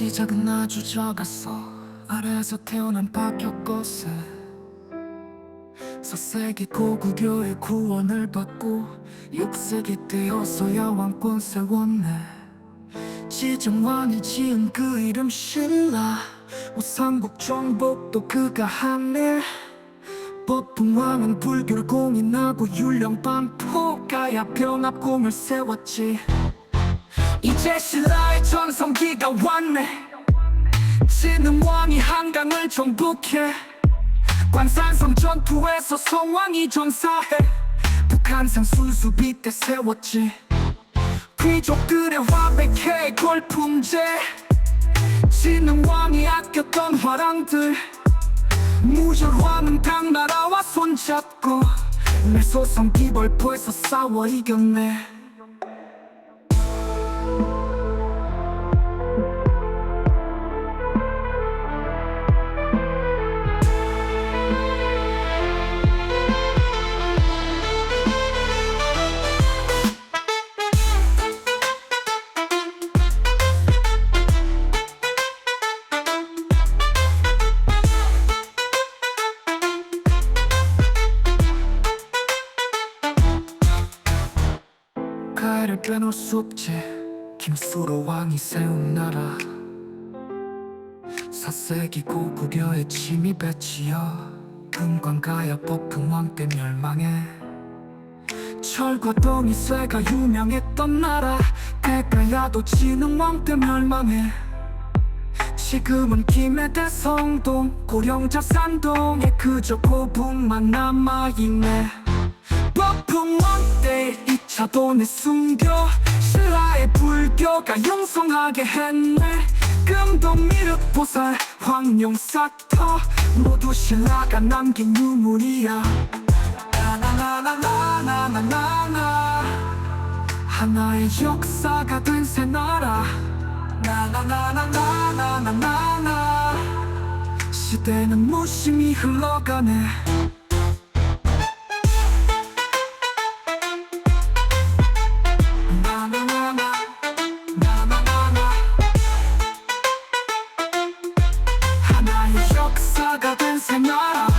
시작은 아주 작았어. 아래에서 태어난 박혁것에 서세기 고구려의 구원을 받고 6세기 때여서야 왕권 세웠네 지정왕이 지은 그 이름 신라. 우상국 정복도 그가 한일. 법흥왕은 불교를 공인하고 율령 반포. 가야 병합공을 세웠지 이제 신라의 전성기가 왔네. 진흥왕이 한강을 정복해. 관산성 전투에서 성왕이 전사해. 북한산 순수비 때 세웠지. 귀족들의 화백해 골품제. 진흥왕이 아꼈던 화랑들. 무혈왕은 당나라와 손잡고 내 소성 기벌포에서 싸워 이겼네 가를 빼놓을 수 없지 김수로 왕이 세운 나라. 사세기 고구려의 침입에 치여 금관가야 법흥왕 때 멸망해 철과 동이 쇠가 유명했던 나라 대가야도 진흥왕 때 멸망해 지금은 김해대 성동 고령자 산동에 그저 고분만 남아있네 때 2차 돈에 숨겨 신라의 불교가 영성하게 했네. 금동미륵 보살 황룡사터. 모두 신라가 남긴 유물이야. 나나나나나나나나 하나의 역사가 된 새 나라. 나나나나나나나나. 시대는 무심히 흘러가네 I'm not